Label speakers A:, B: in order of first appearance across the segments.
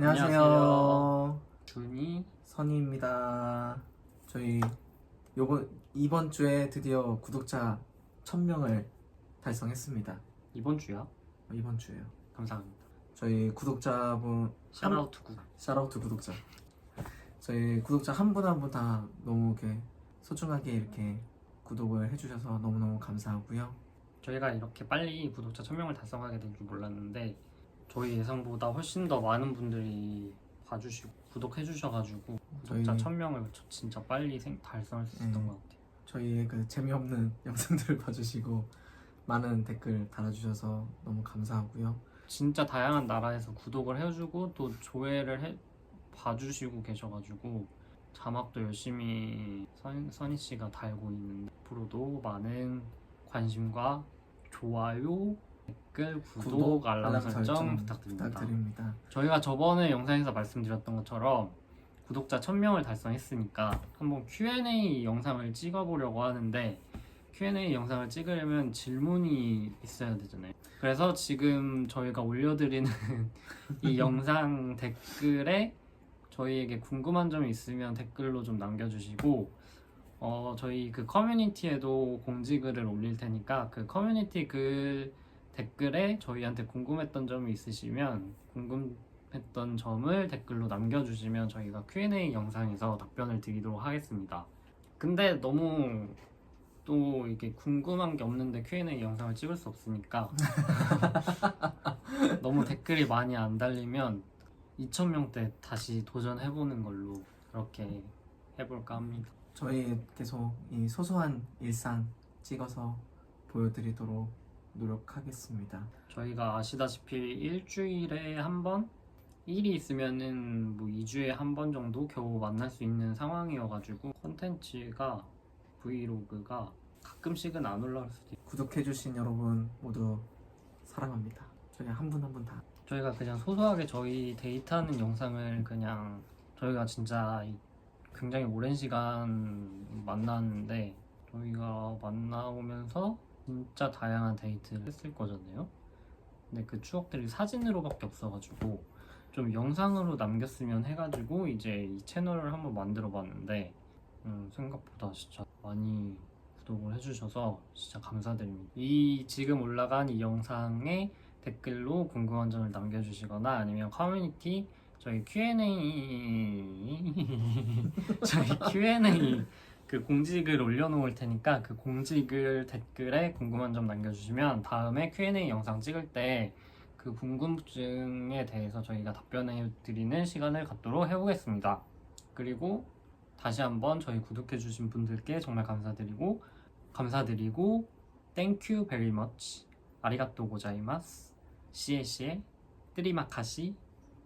A: 안녕하세요.
B: 준이
A: 선희입니다. 저희 요번 이번 주에 드디어 구독자 1000명을 달성했습니다.
B: 이번 주야?
A: 어, 이번 주에요.
B: 감사합니다.
A: 저희 구독자분
B: 샤라우트 구
A: 샤라우트 구독자. 저희 구독자 한 분 한 분 다 너무 이렇게 소중하게 이렇게 구독을 해주셔서 너무너무 감사하고요.
B: 저희가 이렇게 빨리 구독자 1000명을 달성하게 될 줄 몰랐는데 저희 예상보다 훨씬 더 많은 분들이 봐주시고 구독해 주셔가지고 구독자
A: 저희-
B: 1000명을 진짜 빨리 생- 달성할 수 있었던
A: 음.
B: 것 같아요.
A: 저희의 그 재미없는 영상들을 봐주시고 많은 댓글 달아주셔서 너무 감사하고요.
B: 진짜 다양한 나라에서 구독을 해주고 또 조회를 해 봐주시고 계셔가지고 자막도 열심히 선, 선희 씨가 달고 있는데 앞으로도 많은 관심과 좋아요, 댓글, 구독, 알람 설정 부탁드립니다.
A: 부탁드립니다.
B: 저희가 저번에 영상에서 말씀드렸던 것처럼 구독자 1000명을 달성했으니까 한번 Q&A 영상을 찍어보려고 하는데 Q&A 영상을 찍으려면 질문이 있어야 되잖아요. 그래서 지금 저희가 올려드리는 이 영상 댓글에 저희에게 궁금한 점이 있으면 댓글로 좀 남겨주시고 어, 저희 그 커뮤니티에도 공지글을 올릴 테니까 그 커뮤니티 글 댓글에 저희한테 궁금했던 점이 있으시면 궁금했던 점을 댓글로 남겨주시면 저희가 Q&A 영상에서 답변을 드리도록 하겠습니다. 근데 너무 또 이게 궁금한 게 없는데 Q&A 영상을 찍을 수 없으니까 너무 댓글이 많이 안 달리면 2,000명 때 다시 도전해보는 걸로 그렇게 해볼까 합니다.
A: 저희 계속 이 소소한 일상 찍어서 보여드리도록 노력하겠습니다.
B: 저희가 아시다시피 일주일에 한 번? 일이 있으면은 뭐 2주에 한 번 정도 겨우 만날 수 있는 상황이어가지고 콘텐츠가 브이로그가 가끔씩은 안 올라올 수도 있고
A: 구독해주신 여러분 모두 사랑합니다. 저희 한 분 한 분 다.
B: 저희가 그냥 소소하게 저희 데이트하는 영상을 그냥 저희가 진짜 이- 굉장히 오랜 시간 만났는데 저희가 만나오면서 진짜 다양한 데이트를 했을 거잖아요. 근데 그 추억들이 사진으로밖에 없어가지고 좀 영상으로 남겼으면 해가지고 이제 이 채널을 한번 만들어 봤는데 음, 생각보다 진짜 많이 구독을 해주셔서 진짜 감사드립니다. 이 지금 올라간 이 영상에 댓글로 궁금한 점을 남겨주시거나 아니면 커뮤니티 저희 Q&A 저희 Q&A 그 공지글 올려놓을 테니까 그 공지글 댓글에 궁금한 점 남겨주시면 다음에 Q&A 영상 찍을 때 그 궁금증에 대해서 저희가 답변해 드리는 시간을 갖도록 해보겠습니다. 그리고 다시 한번 저희 구독해주신 분들께 정말 감사드리고 감사드리고 Thank you very much 아리가또 고자이마스 시에시에 트리마카시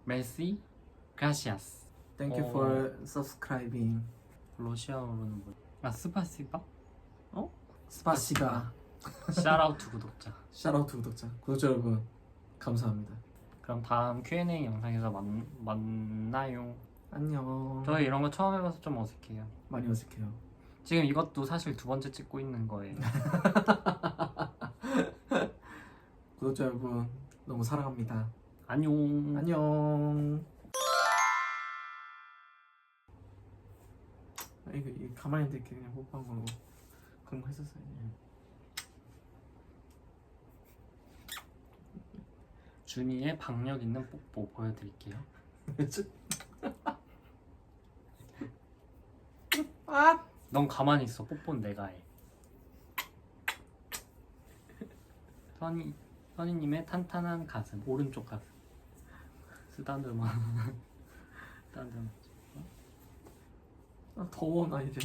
B: 멜시 그라시아스
A: Thank you
B: 어.
A: for subscribing.
B: 러시아어로는 뭐? 아 스파시바?
A: 스파시바.
B: 샤라우트 구독자
A: 샤라우트 구독자. 구독자 여러분 감사합니다.
B: 그럼 다음 Q&A 영상에서 만, 만나요
A: 안녕.
B: 저희 이런 거 처음 해봐서 좀 어색해요
A: 많이 어색해요.
B: 지금 이것도 사실 두 번째 찍고 있는 거예요
A: 구독자 여러분 너무 사랑합니다.
B: 안녕
A: 안녕. 이거, 이거 가만히 있는데 이렇게 그냥 뽀뽀한 거 그런 거 했었어야지.
B: 준이의 박력 있는 뽀뽀 보여드릴게요.
A: 아!
B: 넌 가만히 있어. 뽀뽀는 내가 해. 선이 선이님의 탄탄한 가슴. 오른쪽 가슴. 쓰다듬어. 쓰다듬어
A: 아, 더워 나 이제.